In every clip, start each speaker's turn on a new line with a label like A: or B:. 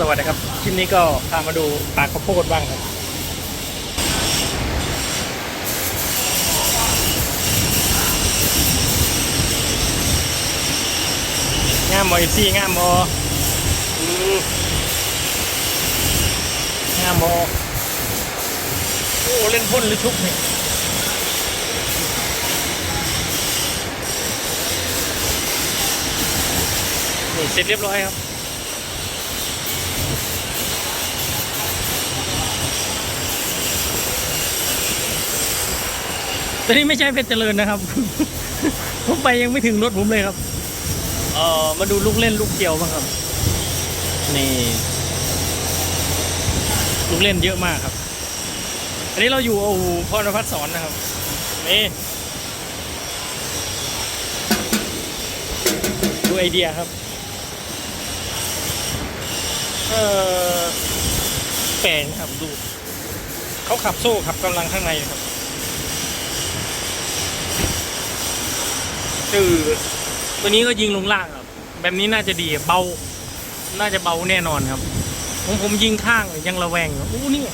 A: สวัสดีครับคลิปนี้ก็พามาดูปลาข้าวโพดบ้างครับงามบอเอฟซีงามบอมงามบอโอ้เล่นพ่นหรือชุบเนี่ยนี่เสร็จเรียบร้อยครับ ต่นี่ไม่ใช่เพชรเจริญนะครับ ผมไปยังไม่ถึงรถผมเลยครับ เออมาดูลูกเล่นลูกเกี่ยวบ้างครับ นี่ ลูกเล่นเยอะมากครับ อันนี้เราอยู่อู่พรพัฒสอนนะครับ นี่ดูไอเดียครับ เออแปลงครับดู เขาขับโซ่ขับกำลังข้างในครับ คือตัวนี้ก็ยิงลงล่างครับ แบบนี้น่าจะดีเบา น่าจะเบาแน่นอนครับ ผมผมยิงข้างยังระแวงอยู่อู้นี่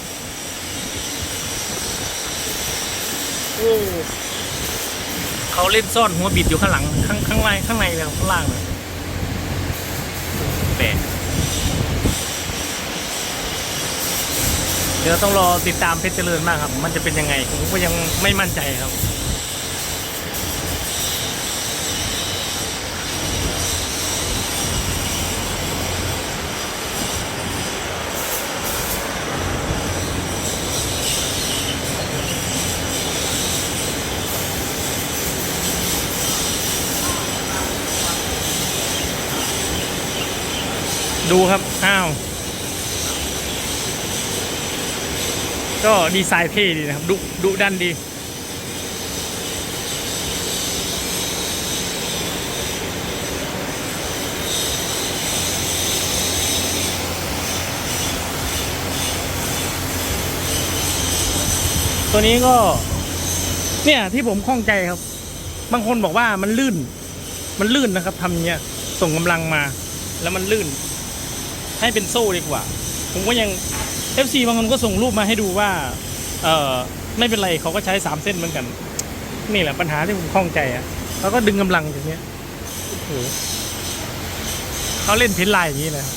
A: โอ้เขาเล่นซ่อนหัวบิดอยู่ข้างหลัง ข้างข้างในข้างในเลยข้างล่างเลยแปลกเดี๋ยวต้องรอติดตามเพชรเจริญมากครับ มันจะเป็นยังไงผมก็ยังไม่มั่นใจครับ ดูครับ อ้าว ก็ดีไซน์เท่ดีนะครับ ดุดุดันดี ตัวนี้ก็ เนี่ยที่ผมข้องใจครับ บางคนบอกว่ามันลื่น มันลื่นนะครับทำเงี้ยส่งกำลังมาแล้วมันลื่น ให้เป็นโซ่ดีกว่า ผมก็ยัง FC บางคนก็ส่งรูปมาให้ดูว่า เออไม่เป็นไรเขาก็ใช้สามเส้นเหมือนกัน นี่แหละปัญหาที่ผมข้องใจอะเขาก็ดึงกำลังอย่างเงี้ยโอ้โหเขาเล่นพินไลน์อย่างนี้เลยครับ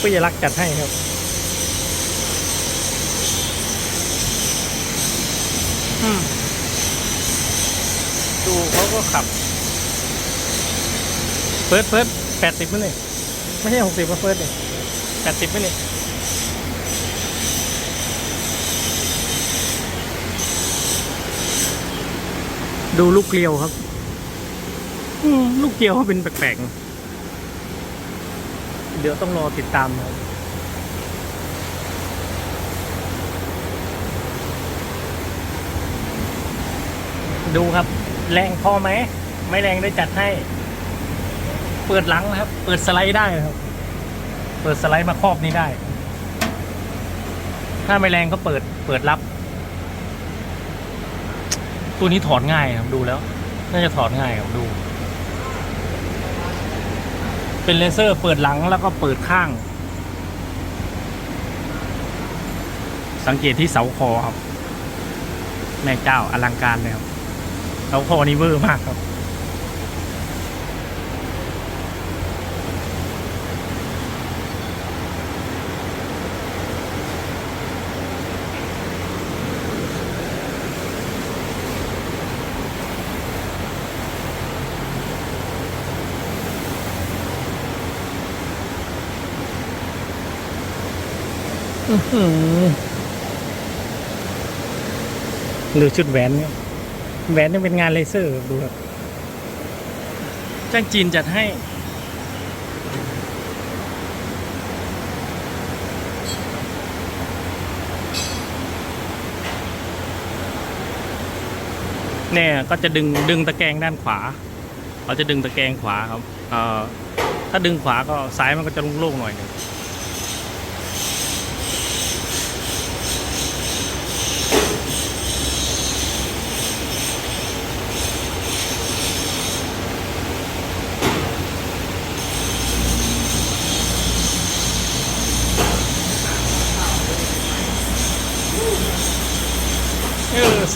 A: ก็อย่ารักจัดให้ครับอืมดูเขาก็ขับเฟิร์สเฟิร์สแปดสิบมั้ยเนี่ย ไม่ใช่หกสิบก็เฟิร์สเนี่ยแปดสิบมั้ยเนี่ยดูลูกเกลียวครับ อืมลูกเกลียวเขาเป็นแปลกๆ เดี๋ยวต้องรอติดตามนะครับดูครับ แรงพอไหม ไม่แรงได้จัดให้ เปิดหลังนะครับ เปิดสไลด์ได้นะครับ เปิดสไลด์มาครอบนี้ได้ ถ้าไม่แรงก็เปิดเปิดรับ ตัวนี้ถอดง่ายครับดูแล้ว น่าจะถอดง่ายครับดู เป็นเลเซอร์เปิดหลังแล้วก็เปิดข้าง สังเกตที่เสาคอครับแม่เจ้าอลังการเลยครับเสาคอนี่เวอร์มากครับ หือหรือชุดแหวนเนี่ยแหวนนี่เป็นงานเลเซอร์ดูครับจ้างจีนจัดให้ เนี่ยก็จะดึงดึงตะแกรงด้านขวาเราจะดึงตะแกรงขวาครับ เอ่อ ถ้าดึงขวาก็ซ้ายมันก็จะโล่งๆหน่อยนึง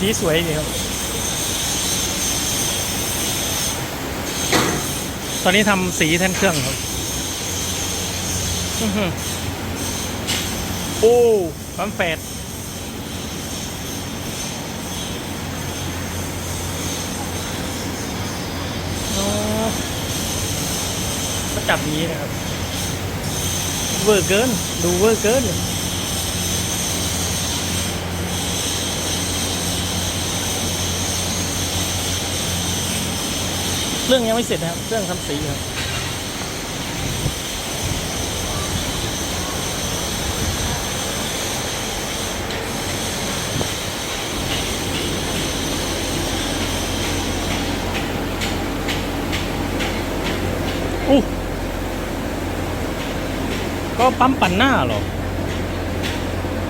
A: สีสวยดีครับ ตอนนี้ทำสีแท่นเครื่องครับอือหือโอ้ปั๊มแฟดโอ้ก็จับนี้นะครับ เวอร์เกิน ดูเวอร์เกินเลย รื่องยังไม่เสร็จนะครับ เครื่องทำสีครับอู้ก็ปั๊มปั่นหน้าหรอ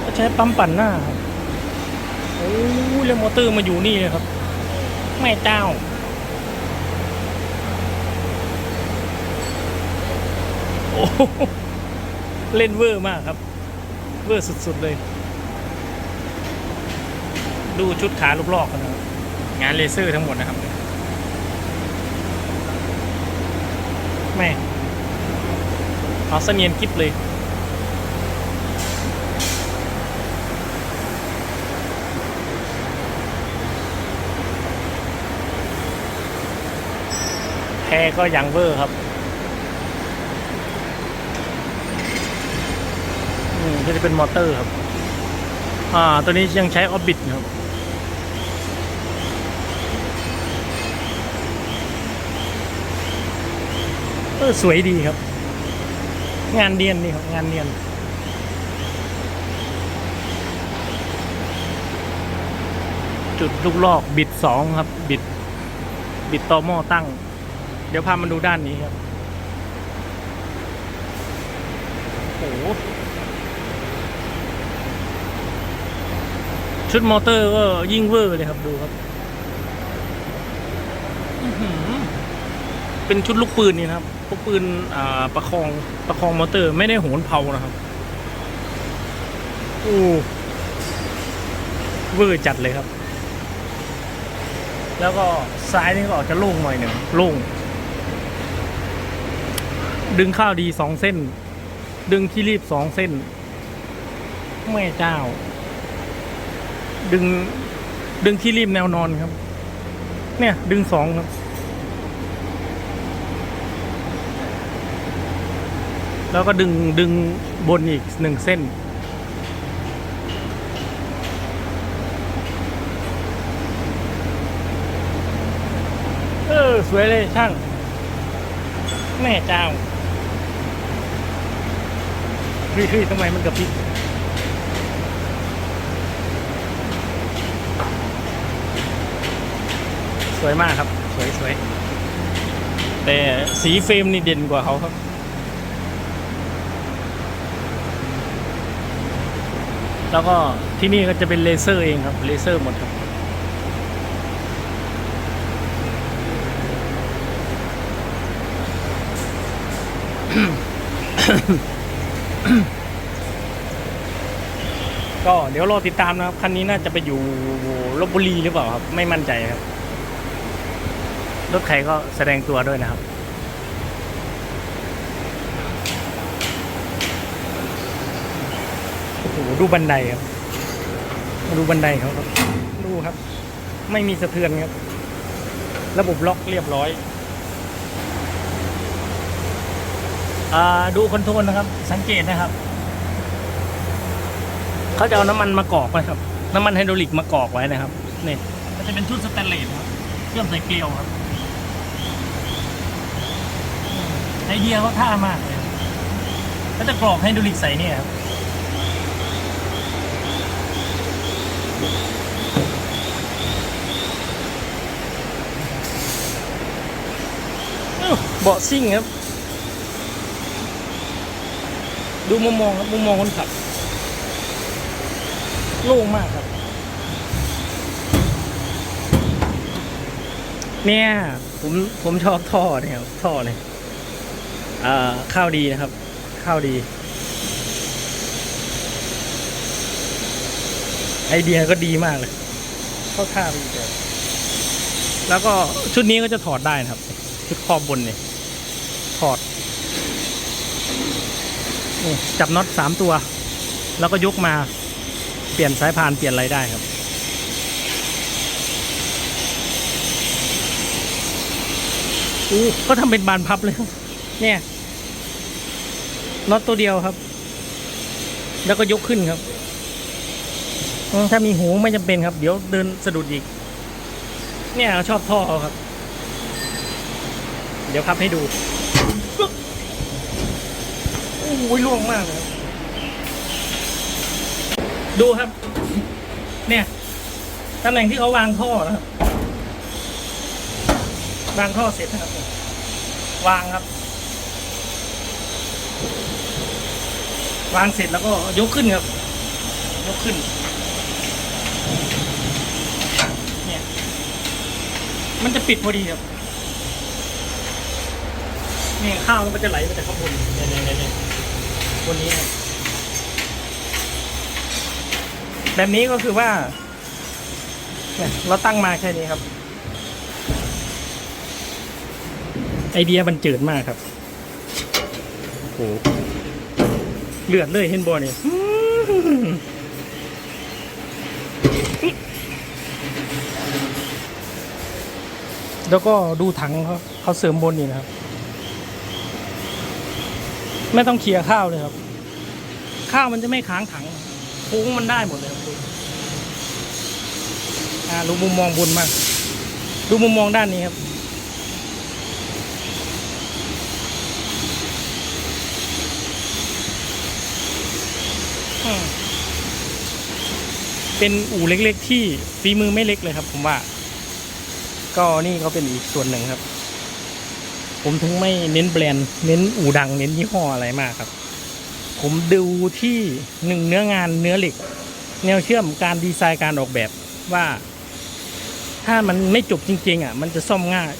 A: ก็ใช้ปั๊มปั่นหน้าครับโอ้แล้วมอเตอร์มาอยู่นี่เลยครับแม่เจ้า โอ้เล่นเวอร์มากครับ เวอร์สุดๆเลย ดูชุดขาลูกลอกกันนะครับงานเลเซอร์ทั้งหมดนะครับแม่เอาเสนียนกิฟเลยแพรก็ยังเวอร์ครับ อืมก็จะเป็นมอเตอร์ครับ อ่า ตัวนี้ยังใช้ออบิทครับเออสวยดีครับ งานเนียนนี่ครับ งานเนียนจุดลูกลอกบิดสองครับ บิด บิดต่อหม้อตั้ง เดี๋ยวพามาดูด้านนี้ครับโอ้โห ชุดมอเตอร์ก็ยิ่งเวอร์เลยครับดูครับเป็นชุดลูกปืนนี่นะครับลูกปืนอ่าประคองประคองมอเตอร์ไม่ได้โหนเผานะครับโอ้เวอร์จัดเลยครับ แล้วก็ซ้ายนี่ก็ออกจะโล่งหน่อยหนึ่งโล่งดึงข้าวดีสองเส้น ดึงที่รีบสองเส้นแม่เจ้า ดึง ดึงที่รีบแนวนอนครับ เนี่ย ดึงสองครับ แล้วก็ดึงดึงบนอีกหนึ่งเส้น เออ สวยเลยช่าง แม่เจ้าเฮ้ยๆทำไมมันกระพริบ สวยมากครับ สวยสวยแต่สีเฟรมนี่เด่นกว่าเขาครับ แล้วก็ที่นี่ก็จะเป็นเลเซอร์เองครับ เลเซอร์หมดครับก็เดี๋ยวรอติดตามนะครับ คันนี้น่าจะไปอยู่ลบบุรีหรือเปล่าครับ ไม่มั่นใจครับ รถใครก็แสดงตัวด้วยนะครับ โอ้โห ดูบันไดครับ ดูบันไดเขาครับ ดูครับ ไม่มีสะเทือนครับ ระบบล็อกเรียบร้อยอ่าดูคอนโทรลนะครับ สังเกตนะครับ เขาจะเอาน้ำมันมากรอกไว้ครับ น้ำมันไฮดรอลิกมากรอกไว้นะครับ นี่มันจะเป็นชุดสแตนเลสครับ เครื่องใส่เกลียวครับ ไอเดียเขาท่ามากเลยเขาจะกรอกไฮดรอลิกใส่เนี่ยครับเบาะซิ่งครับ ดูมุมมองครับมุมมองคนขับ โล่งมากครับ เนี่ย ผมผมชอบท่อเนี่ยครับท่อเนี่ย ข้าวดีนะครับ ข้าวดี ไอเดียก็ดีมากเลย เข้าท่าไปอีกแบบแล้วก็ชุดนี้ก็จะถอดได้นะครับ ชุดครอบบนเนี่ยถอดนี่จับน็อตสามตัว แล้วก็ยกมาเปลี่ยนสายพานเปลี่ยนอะไรได้ครับอู้ก็ทำเป็นบานพับเลยครับ เนี่ยน็อตตัวเดียวครับ แล้วก็ยกขึ้นครับ ถ้ามีหูไม่จำเป็นครับ เดี๋ยวเดินสะดุดอีก เนี่ยชอบท่อเอาครับ เดี๋ยวพับให้ดูโอ้ยล่วงมากเลยดูครับ เนี่ยตำแหน่งที่เขาวางท่อนะครับ วางท่อเสร็จนะครับ วางครับ วางเสร็จแล้วก็ยกขึ้นครับ ยกขึ้น เนี่ย มันจะปิดพอดีครับ นี่ข้าวมันก็จะไหลมาจากข้างบนเนี่ยเนี่ยเนี่ยเนี่ยบนนี้ครับแบบนี้ก็คือว่า เนี่ยเราตั้งมาแค่นี้ครับ ไอเดียมันเจิดมากครับโอ้โห เลือดเลยเห็นบอเนี่ยแล้วก็ดูถังเขาเขาเสริมบนนี่นะครับ ไม่ต้องเคลียร์ข้าวเลยครับ ข้าวมันจะไม่ค้างถังโค้งมันได้หมดเลยครับดูอ่าดูมุมมองบนมาก ดูมุมมองด้านนี้ครับ เป็นอู่เล็กๆ ที่ฝีมือไม่เล็กเลยครับ ผมว่า ก็นี่ก็เป็นอีกส่วนหนึ่งครับ ผมถึงไม่เน้นแบรนด์เน้นอู่ดังเน้นยี่ห้ออะไรมากครับ ผมดูที่หนึ่งเนื้องานเนื้อเหล็ก แนวเชื่อมการดีไซน์การออกแบบว่า ถ้ามันไม่จบจริง ๆ อะ มันจะซ่อมง่าย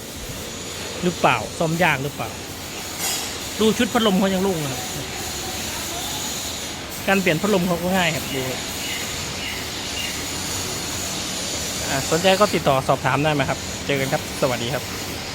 A: หรือเปล่าซ่อมยากหรือเปล่า ดูชุดพัดลมเขายังลุ่งนะครับ การเปลี่ยนพัดลมเขาก็ง่ายครับดูสนใจก็ติดต่อสอบถามได้ไหมครับ เจอกันครับ สวัสดีครับ